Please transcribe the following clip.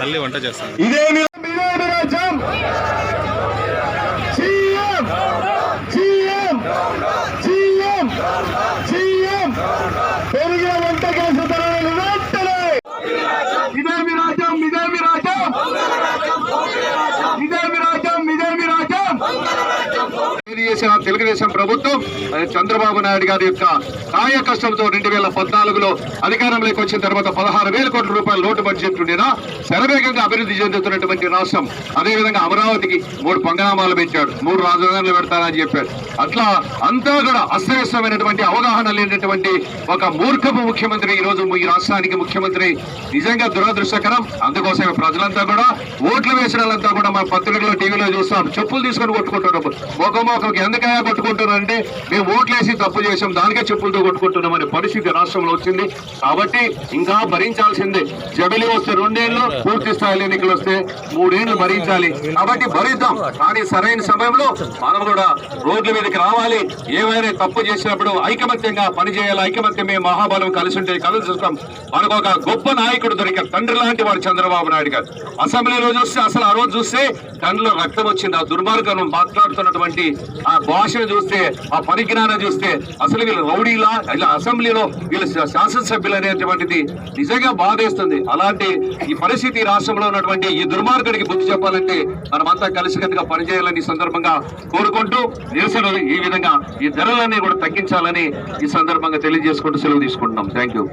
మళ్ళీ వంట చేస్తాను. రాజ్యం. సీఎం. సీఎం. సీఎం. ఏది చేసిన తెలుగుదేశం ప్రభుత్వం చంద్రబాబు నాయుడు గారి యొక్క కాయ కష్టంతో రెండు వేల పద్నాలుగులో అధికారంలోకి వచ్చిన తర్వాత పదహారు వేల కోట్ల రూపాయల లోటు బడ్జెట్ ఉండేనా శరవేగంగా అభివృద్ధి చెందుతున్నటువంటి రాష్ట్రం అదేవిధంగా అమరావతికి మూడు పంగనామాలు పెంచాడు మూడు రాజధానులు పెడతానని చెప్పాడు. అట్లా అంతా కూడా అస్తవ్యస్తమైనటువంటి అవగాహన లేనటువంటి ఒక మూర్ఖపు ముఖ్యమంత్రి ఈ రోజు ఈ రాష్ట్రానికి ముఖ్యమంత్రి. నిజంగా దురదృష్టకరం అందుకోసమే ప్రజలంతా కూడా ఓట్లు వేసిన వాళ్ళంతా కూడా మన పత్రికలో టీవీలో చూస్తాం చెప్పులు తీసుకొని కొట్టుకుంటున్నారు మొఖమొఖంకి ఎందుకయ్యా కొట్టుకుంటున్నారంటే మేము ఓట్లేసి తప్పు చేసాం దానికే చెప్పులతో కొట్టుకుంటున్నామనే పరిస్థితి రాష్ట్రంలో వచ్చింది. కాబట్టి ఇంకా భరించాల్సిందే. జబిలి వస్తే రెండేళ్ళు పూర్తి స్థాయిలో ఎన్నికలు వస్తే మూడేళ్ళు భరించాలి. కాబట్టి భరిద్దాం. కానీ సరైన సమయంలో మనం కూడా రోడ్ల మీదకి రావాలి. ఏమైనా తప్పు చేసినప్పుడు ఐకమత్యంగా పనిచేయాలి. ఐకమత్యమే మహాబలం కలిసి ఉంటే కలిసి చూస్తాం. మనకు ఒక గొప్ప నాయకుడు దొరికారు తండ్రి లాంటి వాడు చంద్రబాబు నాయుడు గారు. అసెంబ్లీలో చూస్తే అసలు ఆ రోజు చూస్తే కండ్లో రక్తం వచ్చింది. ఆ దుర్మార్గం మాట్లాడుతున్నటువంటి ఆ భాషను చూస్తే ఆ పరిజ్ఞానం చూస్తే అసలు వీళ్ళు రౌడీలా ఇలా అసెంబ్లీలో వీళ్ళు శాసనసభ్యులు అనేటువంటిది నిజంగా బాధేస్తుంది. అలాంటి ఈ పరిస్థితి ఈ రాష్ట్రంలో ఉన్నటువంటి ఈ దుర్మార్గుడికి బుద్ధి చెప్పాలంటే మనమంతా కలిసికట్టుగా పనిచేయాలని సందర్భంగా కోరుకుంటూ నిరసన ఈ విధంగా ఈ ధరలన్నీ కూడా తగ్గించాలని ఈ సందర్భంగా తెలియజేసుకుంటూ సెలవు తీసుకుంటున్నాం. Thank you.